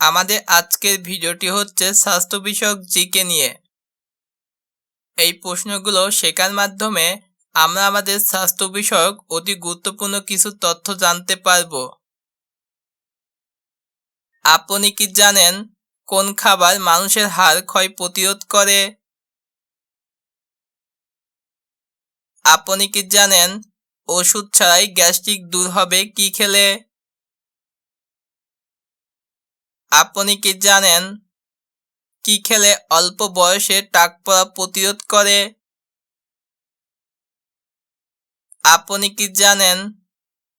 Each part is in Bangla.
আমাদের আজকের ভিডিওটি হচ্ছে স্বাস্থ্য বিষয়ক জিকে নিয়ে। এই প্রশ্নগুলো শেখার মাধ্যমে আমরা আমাদের স্বাস্থ্য বিষয়ক অতি গুরুত্বপূর্ণ কিছু তথ্য জানতে পারব। আপনি কি জানেন কোন খাবার মানুষের হাড় ক্ষয় প্রতিরোধ করে? আপনি কি জানেন ওষুধ ছাড়াই গ্যাস্ট্রিক দূর হবে কি খেলে? আপনি কি জানেন কি খেলে অল্প বয়সে টাক পড়া প্রতিরোধ করে? আপনি কি জানেন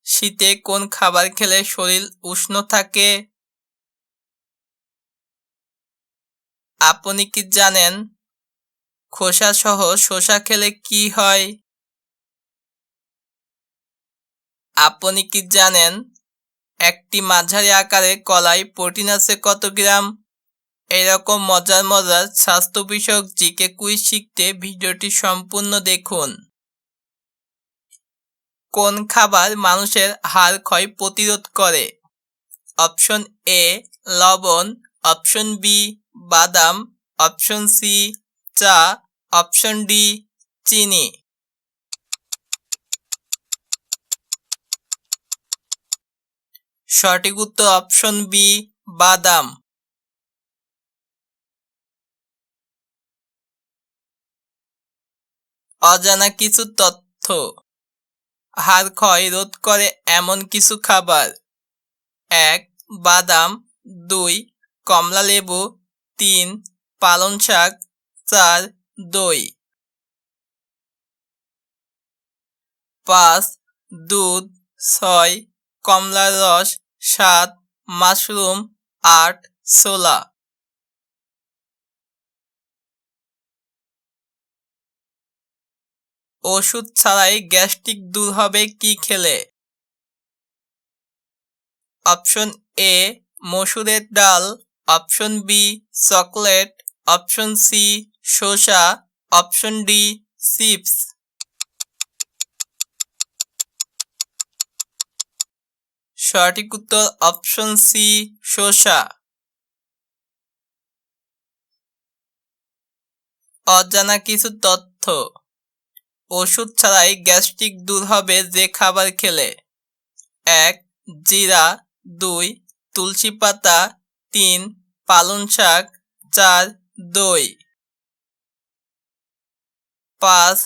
শীতে কোন খাবার খেলে শরীর উষ্ণ থাকে? আপনি কি জানেন খোসা সহ শসা খেলে কি হয়? আপনি কি জানেন একটি মাঝারি আকারে কলাই, প্রোটিন আছে কত গ্রাম? এরকম মজার মজার স্বাস্থ্য বিষয়ক জিকে কুইজ শিখতে ভিডিওটি সম্পূর্ণ দেখুন। কোন খাবার মানুষের হাড় ক্ষয় প্রতিরোধ করে? অপশন এ, লবণ, অপশন বি, বাদাম, অপশন সি, চা, অপশন ডি, চিনি। সঠিক উত্তর অপশন বি বাদাম। অজানা কিছু তথ্য। হাড় ক্ষয় রোধ করে এমন কিছু খাবার। এক, বাদাম। দুই, কমলা লেবু। তিন, পালং শাক। চার, দই। পাঁচ, দুধ। ছয় কমলার রস সাত মাশরুম আট ছোলা। ওষুধ ছাড়াই গ্যাস্ট্রিক দূর হবে কি খেলে? অপশন এ, মসুরের ডাল। Option B, chocolate. Option C, শসা। Option D, chips. সঠিক উত্তর অপশন সি শসা। অজানা কিছু তথ্য। ওষুধ ছাড়াই গ্যাস্ট্রিক দূর হবে যে খাবার খেলে। এক, জিরা। দুই, তুলসী পাতা। তিন, পালং শাক। চার, দই। পাঁচ,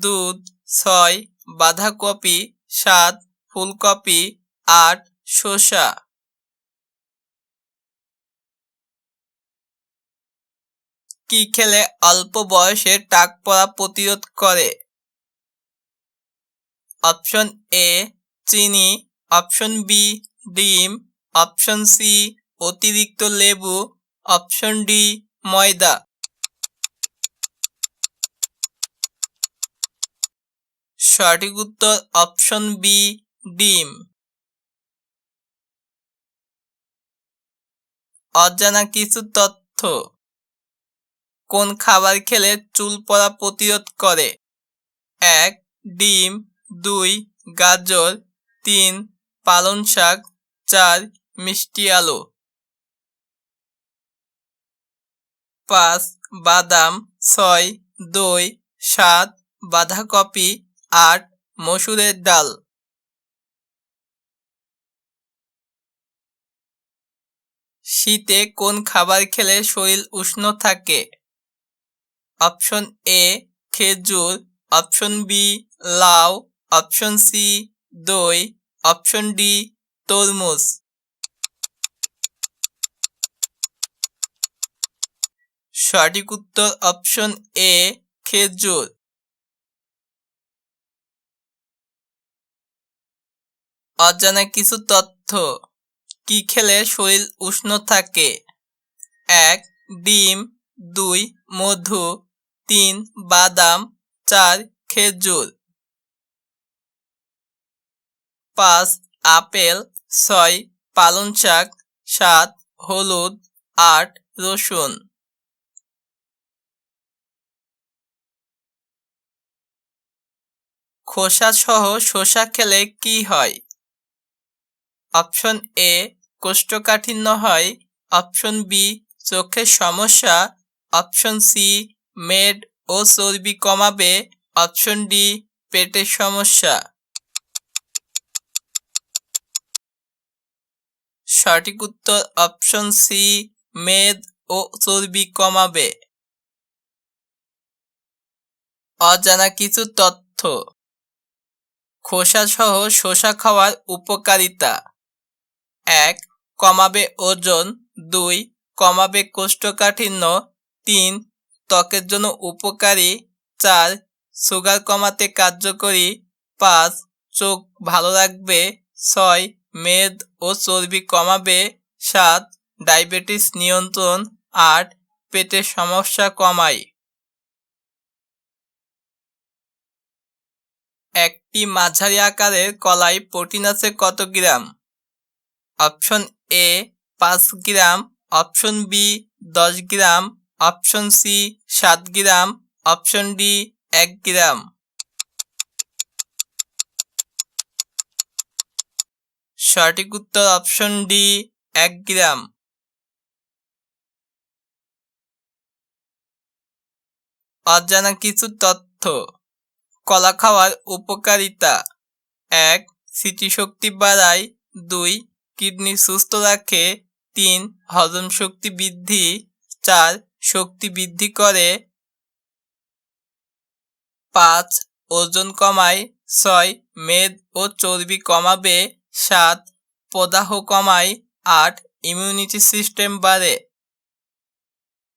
দুধ। ছয়, বাঁধাকপি। সাত, ফুলকপি। আট শসা। কি খেলে অল্প বয়সে টাক পড়া প্রতিরোধ করে? অপশন এ, চিনি। অপশন বি, ডিম। অপশন সি, অতিরিক্ত লেবু। অপশন ডি, ময়দা। সঠিক উত্তর অপশন বি, ডিম। অজানা কিছু তথ্য। কোন খাবার খেলে চুল পড়া প্রতিরোধ করে? এক, ডিম, দুই, গাজর, তিন, পালং শাক, চার, মিষ্টি আলু। পাঁচ, বাদাম, ছয়, দই, সাত, বাঁধাকপি, আট, মসুরের ডাল। শীতে কোন খাবার খেলে শরীর উষ্ণ থাকে? অপশন এ, খেজুর, অপশন বি, লাউ, অপশন সি, দই, অপশন ডি, তরমুজ। সঠিক উত্তর অপশন এ, খেজুর। অজানা কিছু তথ্য। কি খেলে শরীর উষ্ণ থাকে? এক, ডিম, দুই, মধু, তিন, বাদাম, চার, খেজুর। পাঁচ, আপেল, ছয়, পালং শাক, সাত, হলুদ, আট, রসুন। খোসা সহ শসা খেলে কি হয়? অপশন এ কোষ্ঠকাঠিন্য হয়। অপশন বি চোখের সমস্যা। অপশন সি মেদ ও চর্বি কমাবে। অপশন ডি পেটের সমস্যা। সঠিক উত্তর অপশন সি মেদ ও চর্বি কমাবে। অজানা কিছু তথ্য। খোসা সহ শসা খাওয়ার উপকারিতা। এক কমাবে ওজন, দুই কমাবে কোষ্ঠকাঠিন্য, তিন ত্বকের জন্য উপকারী, চার সুগার কমাতে কার্যকরী, পাঁচ চোখ ভালো রাখবে, ছয় মেদ ও চর্বি কমাবে, সাত ডায়াবেটিস নিয়ন্ত্রণ, আট পেটের সমস্যা কমায়। একটি মাঝারি আকারের কলাই প্রোটিন আছে কত গ্রাম? অপশন এ পাঁচ গ্রাম, অপশন বি দশ গ্রাম, অপশন সি সাত গ্রাম, অপশন ডি এক গ্রাম। সঠিক উত্তর অপশন ডি এক গ্রাম। অজানা কিছু তথ্য। কলা খাওয়ার উপকারিতা। এক, স্মৃতিশক্তি বাড়ায়। দুই কিডনি সুস্থ রাখে, তিন, হজম শক্তি বৃদ্ধি, চার, শক্তি বৃদ্ধি করে, পাঁচ, ওজন কমায়, ছয়, মেদ ও চর্বি কমাবে, সাত, প্রদাহ কমায়, আট ইমিউনিটি সিস্টেম বাড়ে।